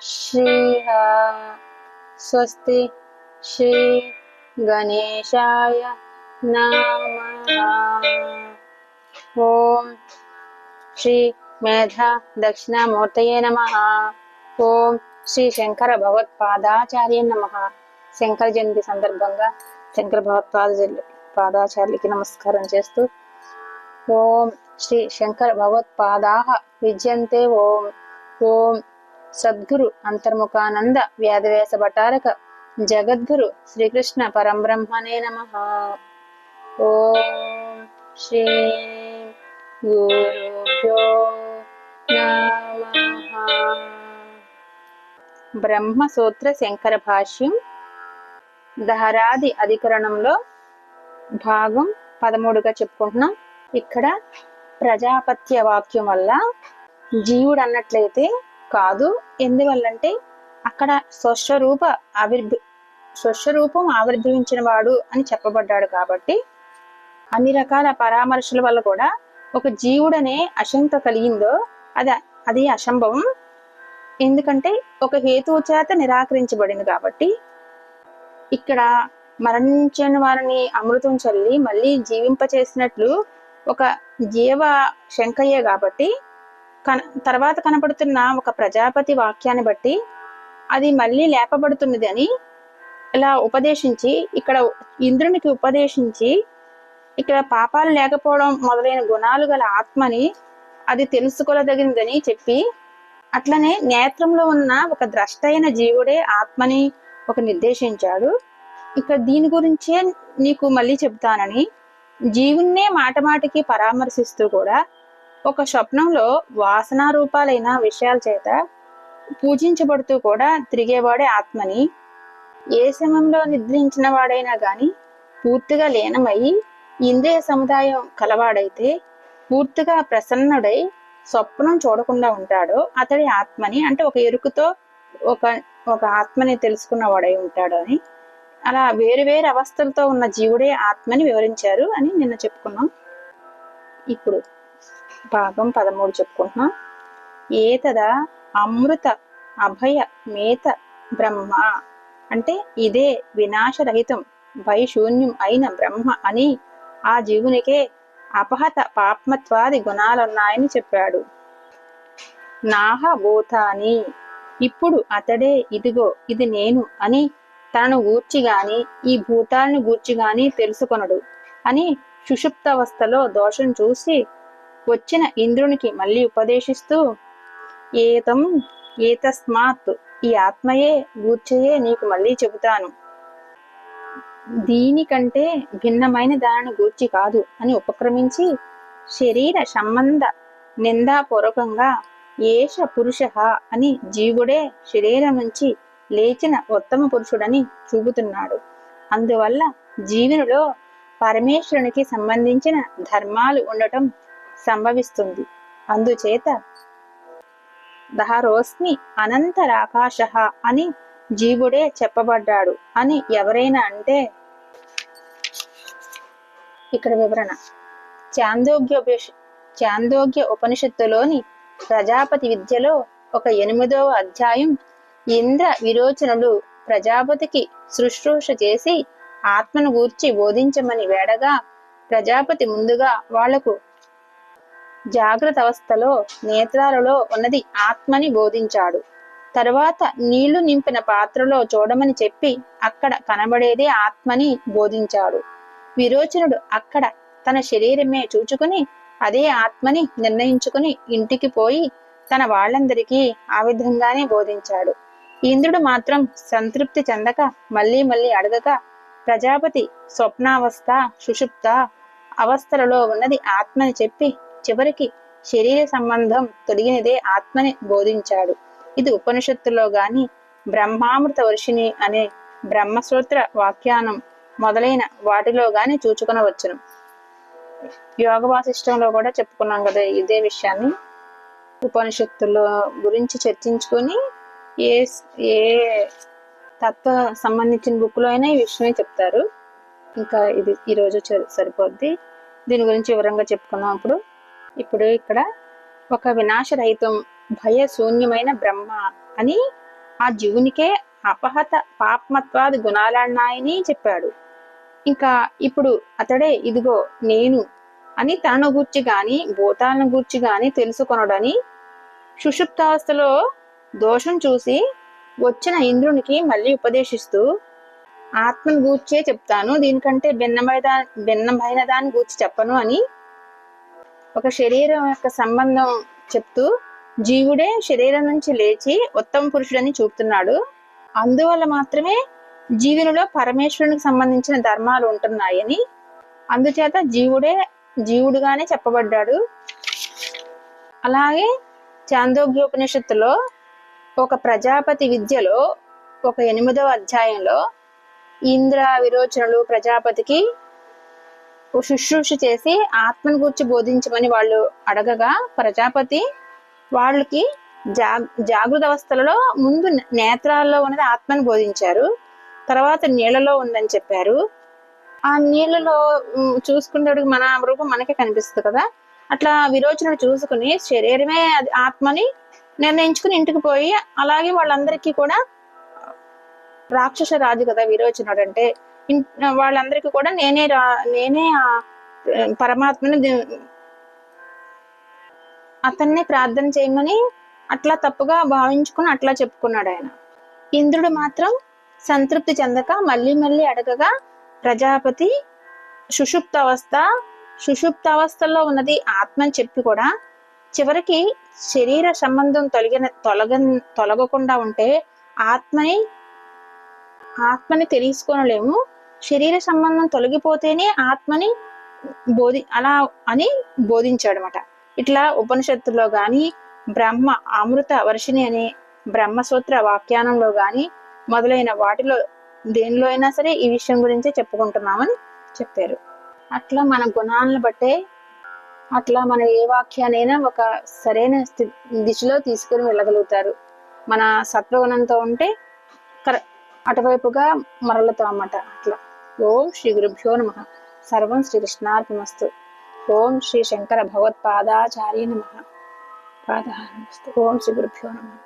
శ్రీహ స్వస్తి శ్రీ గణేశాయ నమ ఓం శ్రీ మేధా దక్షిణామూర్తయే నమ ఓం శ్రీ శంకర భగవత్పాదాచార్య నమ శంకర జయంతి సందర్భంగా శంకర భగవత్పాద పాదాచార్యులకి నమస్కారం చేస్తూ ఓం శ్రీ శంకర భగవత్పాదా విద్యంతే ఓం ఓం సద్గురు అంతర్ముఖానంద వ్యాధవేశ భటారక జగద్గురు శ్రీకృష్ణ పరంబ్రహ్మణే నమ. ఓం శ్రీ గురుభ్యో నమః. బ్రహ్మసూత్ర శంకర భాష్యం దహరాది అధికరణంలో భాగం పదమూడుగా చెప్పుకుంటున్నాం. ఇక్కడ ప్రజాపత్య వాక్యం వల్ల జీవుడు అన్నట్లయితే కాదు. ఎందువల్లంటే అక్కడ స్వస్వరూప ఆవిర్భ స్వస్వరూపం ఆవిర్భవించిన వాడు అని చెప్పబడ్డాడు కాబట్టి అన్ని రకాల పరామర్శల వల్ల కూడా ఒక జీవుడనే అశంక కలిగిందో అది అది అసంభవం ఎందుకంటే ఒక హేతువు చేత నిరాకరించబడింది కాబట్టి ఇక్కడ మరణించిన వారిని అమృతం చల్లి మళ్ళీ జీవింపచేసినట్లు ఒక జీవ శంకయ్యే కాబట్టి కన తర్వాత కనపడుతున్న ఒక ప్రజాపతి వాక్యాన్ని బట్టి అది మళ్ళీ లేపబడుతున్నది అని ఇలా ఉపదేశించి ఇక్కడ ఇంద్రునికి ఉపదేశించి ఇక్కడ పాపాలు లేకపోవడం మొదలైన గుణాలు గల ఆత్మని అది తెలుసుకోదగినదని చెప్పి అట్లనే నేత్రంలో ఉన్న ఒక ద్రష్ట అయిన జీవుడే ఆత్మని ఒక నిర్దేశించాడు. ఇక్కడ దీని గురించే నీకు మళ్ళీ చెప్తానని జీవున్నే మాట మాటికి పరామర్శిస్తూ కూడా ఒక స్వప్నంలో వాసనారూపాలైన విషయాల చేత పూజించబడుతూ కూడా తిరిగేవాడే ఆత్మని ఏ సమయంలో నిద్రించిన వాడైనా గాని పూర్తిగా లీనమై ఇంద్రియ సముదాయం కలవాడైతే పూర్తిగా ప్రసన్నుడై స్వప్నం చూడకుండా ఉంటాడో అతడి ఆత్మని అంటే ఒక ఎరుకుతో ఒక ఒక ఆత్మని తెలుసుకున్నవాడై ఉంటాడు అని. అలా వేరు వేరు అవస్థలతో ఉన్న జీవుడే ఆత్మని వివరించారు అని నిన్న చెప్పుకున్నాం. ఇప్పుడు భాగం పదమూడు చెప్పుకుంటున్నాం. ఏతదా అమృత అభయ మేత బ్రహ్మ. అంటే ఇదే వినాశరహితం భయశూన్యం అయిన బ్రహ్మ అని ఆ జీవునికే అపహత పాప్మత్వాది గుణాలున్నాయని చెప్పాడు. నాహ భూతాని. ఇప్పుడు అతడే ఇదిగో ఇది నేను అని తనను గూర్చి గాని ఈ భూతాలను గూర్చి గాని తెలుసుకొనడు అని సుషుప్తావస్థలో దోషం చూసి వచ్చిన ఇంద్రునికి మళ్ళీ ఉపదేశిస్తూ ఏతం ఏతస్మాత్ ఈ ఆత్మయే గూర్చయే నీకు మళ్ళీ చెబుతాను. దీనికంటే భిన్నమైన దానిని గూర్చి కాదు అని ఉపక్రమించి శరీర సంబంధ నిందాపూర్వకంగా ఏష పురుష అని జీవుడే శరీరం నుంచి లేచిన ఉత్తమ పురుషుడని చూపుతున్నాడు. అందువల్ల జీవునిలో పరమేశ్వరునికి సంబంధించిన ధర్మాలు ఉండటం సంభవిస్తుంది. అందుచేత దహరోస్మి అనంతరాకాశ అని జీవుడే చెప్పబడ్డాడు అని ఎవరైనా అంటే ఇక్కడ వివరణ. చాందోగ్య చాందోగ్య ఉపనిషత్తులోని ప్రజాపతి విద్యలో ఒక ఎనిమిదవ అధ్యాయం ఇంద్ర విరోచనులు ప్రజాపతికి శుశ్రూష చేసి ఆత్మను గూర్చి బోధించమని వేడగా ప్రజాపతి ముందుగా వాళ్ళకు జాగ్రత్త అవస్థలో నేత్రాలలో ఉన్నది ఆత్మని బోధించాడు. తర్వాత నీళ్ళు నింపిన పాత్రలో చూడమని చెప్పి అక్కడ కనబడేదే ఆత్మని బోధించాడు. విరోచనుడు అక్కడ తన శరీరమే చూచుకుని అదే ఆత్మని నిర్ణయించుకుని ఇంటికి పోయి తన వాళ్ళందరికీ ఆ విధంగానే బోధించాడు. ఇంద్రుడు మాత్రం సంతృప్తి చెందక మళ్ళీ మళ్ళీ అడగక ప్రజాపతి స్వప్నావస్థ సుషుప్త అవస్థలలో ఉన్నది ఆత్మని చెప్పి చివరికి శరీర సంబంధం తొలగినదే ఆత్మని బోధించాడు. ఇది ఉపనిషత్తులో గాని బ్రహ్మామృత వర్షిణి అనే బ్రహ్మసూత్ర వాఖ్యానం మొదలైన వాటిలో గాని చూచుకునవచ్చును. యోగ వాసిష్టంలో కూడా చెప్పుకున్నాం కదా ఇదే విషయాన్ని. ఉపనిషత్తుల గురించి చర్చించుకొని ఏ ఏ తత్వ సంబంధించిన బుక్లో అయినా ఈ విషయమే చెప్తారు. ఇంకా ఇది ఈరోజు సరిపోద్ది. దీని గురించి వివరంగా చెప్పుకున్నాం అప్పుడు ఇప్పుడు ఇక్కడ ఒక వినాశరహితం భయ శూన్యమైన బ్రహ్మ అని ఆ జీవునికే అపహత పాపమత్వాది గుణాలన్నాయని చెప్పాడు. ఇంకా ఇప్పుడు అతడే ఇదిగో నేను అని తనను గూర్చి గాని భూతాలను గూర్చి గాని తెలుసుకొనడని సుషుప్తావస్థలో దోషం చూసి వచ్చిన ఇంద్రునికి మళ్ళీ ఉపదేశిస్తూ ఆత్మను గూర్చే చెప్తాను దీనికంటే భిన్నమైన భిన్నమైన దాన్ని గూర్చి చెప్పను అని ఒక శరీరం యొక్క సంబంధం చెప్తూ జీవుడే శరీరం నుంచి లేచి ఉత్తమ పురుషుడని చూపుతున్నాడు. అందువల్ల మాత్రమే జీవునిలో పరమేశ్వరునికి సంబంధించిన ధర్మాలు ఉంటున్నాయని అందుచేత జీవుడే జీవుడుగానే చెప్పబడ్డాడు. అలాగే చాందోగ్యోపనిషత్తులో ఒక ప్రజాపతి విద్యలో ఒక ఎనిమిదవ అధ్యాయంలో ఇంద్ర విరోచనలు ప్రజాపతికి శుశ్రూష చేసి ఆత్మను గురించి బోధించమని వాళ్ళు అడగగా ప్రజాపతి వాళ్ళకి జా జాగృత అవస్థలలో ముందు నేత్రాల్లో ఉన్నది ఆత్మను బోధించారు. తర్వాత నీళ్ళలో ఉందని చెప్పారు. ఆ నీళ్ళలో చూసుకునేటప్పుడు మన రూపం మనకే కనిపిస్తుంది కదా. అట్లా విరోచనుడు చూసుకుని శరీరమే అది ఆత్మని నిర్ణయించుకుని ఇంటికి పోయి అలాగే వాళ్ళందరికీ కూడా రాక్షస రాజు కదా విరోచనుడు అంటే వాళ్ళందరికీ కూడా నేనే రా నేనే ఆ పరమాత్మని అతన్ని ప్రార్థన చేయమని అట్లా తప్పుగా భావించుకుని అట్లా చెప్పుకున్నాడు ఆయన. ఇంద్రుడు మాత్రం సంతృప్తి చెందక మళ్ళీ మళ్ళీ అడగగా ప్రజాపతి సుషుప్త అవస్థ సుషుప్త అవస్థలో ఉన్నది ఆత్మ అని చెప్పి కూడా చివరికి శరీర సంబంధం తొలగిన తొలగ తొలగకుండా ఉంటే ఆత్మని ఆత్మని తెలుసుకోనలేము శరీర సంబంధం తొలగిపోతేనే ఆత్మని బోధి అలా అని బోధించాడు అనమాట ఇట్లా ఉపనిషత్తులో గాని బ్రహ్మ అమృత వర్షిణి అనే బ్రహ్మసూత్ర వాఖ్యానంలో గాని మొదలైన వాటిలో దేనిలో అయినా సరే ఈ విషయం గురించే చెప్పుకుంటున్నామని చెప్పారు. అట్లా మన గుణాలను బట్టే అట్లా మన ఏ వాక్యానైనా ఒక సరైన దిశలో తీసుకుని వెళ్ళగలుగుతారు. మన సత్వగుణంతో ఉంటే కర అటువైపుగా మరలుతాం అన్నమాట అట్లా. ఓం శ్రీ గురుభ్యో నమ. సర్వం శ్రీకృష్ణార్పణమస్తు. ఓం శ్రీ శంకర భగవత్పాదాచార్య నమ. పాదాస్తు ఓం శ్రీ గురుభ్యో నమ.